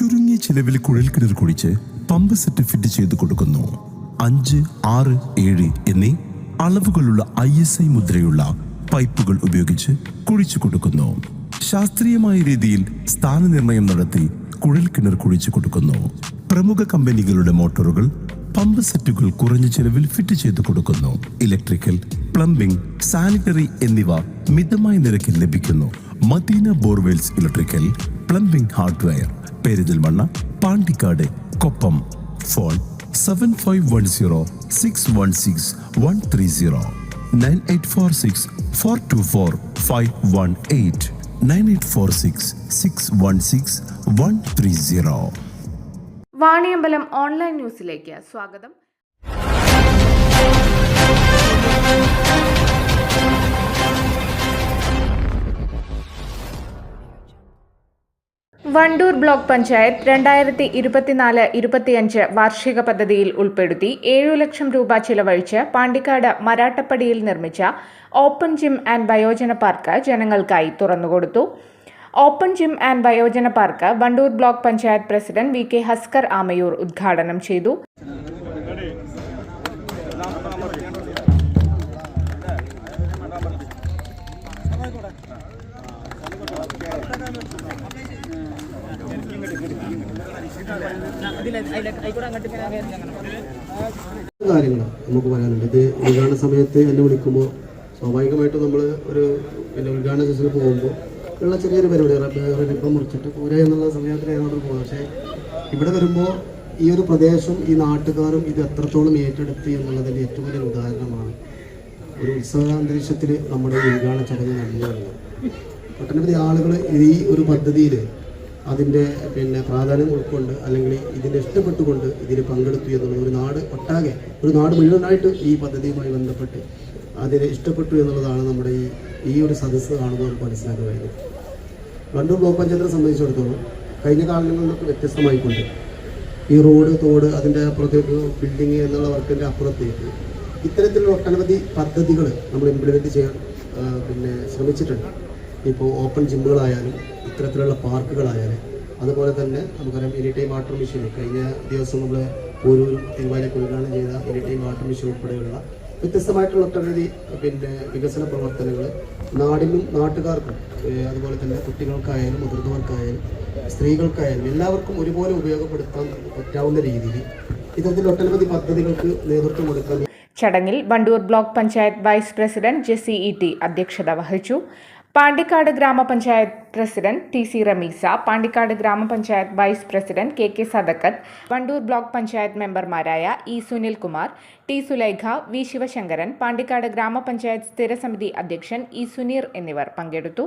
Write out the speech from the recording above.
ചുരുങ്ങിയ ചിലവിൽ കിണർ കുഴിച്ച് പമ്പ് സെറ്റ് ഫിറ്റ് ചെയ്ത് കൊടുക്കുന്നു. അഞ്ച് ആറ് ഏഴ് എന്നീ അളവുകളുള്ള ഐ എസ് ഐ മുദ്രയുള്ള പൈപ്പുകൾ ഉപയോഗിച്ച് കുഴിച്ചു കൊടുക്കുന്നു. ശാസ്ത്രീയമായ രീതിയിൽ സ്ഥാനനിർണയം നടത്തി കുഴൽക്കിണർ കുഴിച്ചു കൊടുക്കുന്നു. പ്രമുഖ കമ്പനികളുടെ മോട്ടോറുകൾ പമ്പ് സെറ്റുകൾ കുറഞ്ഞ ചിലവിൽ ഫിറ്റ് ചെയ്ത് കൊടുക്കുന്നു. ഇലക്ട്രിക്കൽ പ്ലംബിംഗ് സാനിറ്ററി എന്നിവ മിതമായ നിരക്കിൽ ലഭിക്കുന്നു. Madina borewells electrical plumbing hardware. Perinthalmanna Pandikkad Koppam. Phone seven five one zero six one six one three zero nine eight four six four two four five one eight nine eight four six six one six one three zero Vaniyambalam online ന്യൂസിലേക്ക് സ്വാഗതം. Wandoor block panchayat രണ്ടായിരത്തി ഇരുപത്തിനാല് ഇരുപത്തിയഞ്ച് വാർഷിക പദ്ധതിയിൽ ഉൾപ്പെടുത്തി ഏഴു ലക്ഷം രൂപ ചിലവഴിച്ച് പാണ്ടിക്കാട് മരാട്ടപ്പടിയിൽ നിർമ്മിച്ച ഓപ്പൺ ജിം ആൻഡ് വയോജന പാർക്ക് ജനങ്ങൾക്കായി തുറന്നുകൊടുത്തു. ഓപ്പൺ ജിം ആൻഡ് വയോജന park Wandoor block panchayat president V K Haskar Amayur ഉദ്ഘാടനം ചെയ്തു. കാര്യങ്ങൾ നമുക്ക് പറയാനുണ്ട് ഇത് ഉദ്ഘാടന സമയത്ത് എന്നെ വിളിക്കുമ്പോൾ സ്വാഭാവികമായിട്ടും നമ്മൾ ഒരു പിന്നെ ഉദ്ഘാടന സെഷനിൽ പോകുമ്പോൾ ഉള്ള ചെറിയൊരു പരിപാടി ഇപ്പം മുറിച്ചിട്ട് പോരെ എന്നുള്ള സമയത്ത് നമ്മൾ പോകുന്നത് പക്ഷേ ഇവിടെ വരുമ്പോൾ ഈ ഒരു പ്രദേശം ഈ നാട്ടുകാരും ഇത് എത്രത്തോളം ഏറ്റെടുത്ത് എന്നുള്ളതിന്റെ ഏറ്റവും വലിയ ഉദാഹരണമാണ് ഒരു ഉത്സവ അന്തരീക്ഷത്തിൽ നമ്മുടെ ഉദ്ഘാടന ചടങ്ങ് നടന്നു ഒട്ടനവധി ആളുകൾ ഈ ഒരു പദ്ധതിയിൽ അതിന്റെ പിന്നെ പ്രാധാന്യം ഉൾക്കൊണ്ട് അല്ലെങ്കിൽ ഇതിനെ ഇഷ്ടപ്പെട്ടുകൊണ്ട് ഇതിൽ പങ്കെടുത്തു എന്നുള്ളത് ഒരു നാട് ഒട്ടാകെ ഒരു നാട് മുഴുവനായിട്ട് ഈ പദ്ധതിയുമായി ബന്ധപ്പെട്ട് അതിനെ ഇഷ്ടപ്പെട്ടു എന്നുള്ളതാണ് നമ്മുടെ ഈ ഈ ഒരു സദസ്സ് കാണുമ്പോൾ നമുക്ക് മനസ്സിലാക്കാൻ കഴിയുന്നത് വണ്ടൂർ ബ്ലോക്ക് പഞ്ചായത്തിനെ സംബന്ധിച്ചിടത്തോളം കഴിഞ്ഞ കാലങ്ങളിൽ നിന്നൊക്കെ വ്യത്യസ്തമായിക്കൊണ്ട് ഈ റോഡ് തോട് അതിന്റെ അപ്പുറത്തേക്ക് ബിൽഡിങ് എന്നുള്ള വർക്കിന്റെ അപ്പുറത്തേക്ക് ഇത്തരത്തിലുള്ള ഒട്ടനവധി പദ്ധതികൾ നമ്മൾ ഇംപ്ലിമെന്റ് ചെയ്യാൻ പിന്നെ ശ്രമിച്ചിട്ടുണ്ട്. ഇപ്പോൾ ഓപ്പൺ ജിമ്മുകളായാലും ഇത്തരത്തിലുള്ള പാർക്കുകളായാലും അതുപോലെ തന്നെ നമുക്കറിയാം എനി ടൈം വാട്ടർ മെഷീൻ കഴിഞ്ഞ ദിവസം നമ്മൾ ഒരു തിരുവാലയ്ക്ക് ഉദ്ഘാടനം ചെയ്ത എനി ടൈം വാട്ടർ മെഷീൻ ഉൾപ്പെടെയുള്ള വ്യത്യസ്തമായിട്ടുള്ള ഒട്ടനവധി പിന്നെ വികസന പ്രവർത്തനങ്ങൾ നാടിനും നാട്ടുകാർക്കും അതുപോലെ തന്നെ കുട്ടികൾക്കായാലും മുതിർന്നവർക്കായാലും സ്ത്രീകൾക്കായാലും എല്ലാവർക്കും ഒരുപോലെ ഉപയോഗപ്പെടുത്താൻ പറ്റാവുന്ന രീതിയിൽ ഇത്തരത്തിൽ ഒട്ടനവധി പദ്ധതികൾക്ക് നേതൃത്വം കൊടുക്കാൻ ചടങ്ങിൽ Wandoor block panchayat vice president Jessy E T അധ്യക്ഷത വഹിച്ചു. Pandikkad grama panchayat president T C Ramisa Pandikkad grama panchayat vice president K K Sadakkath Wandoor block panchayat മെമ്പർമാരായ E Sunilkumar T Sulaikha V Sivasankaran Pandikkad grama panchayat സ്ഥിരസമിതി അധ്യക്ഷൻ E Suneer എന്നിവർ പങ്കെടുത്തു.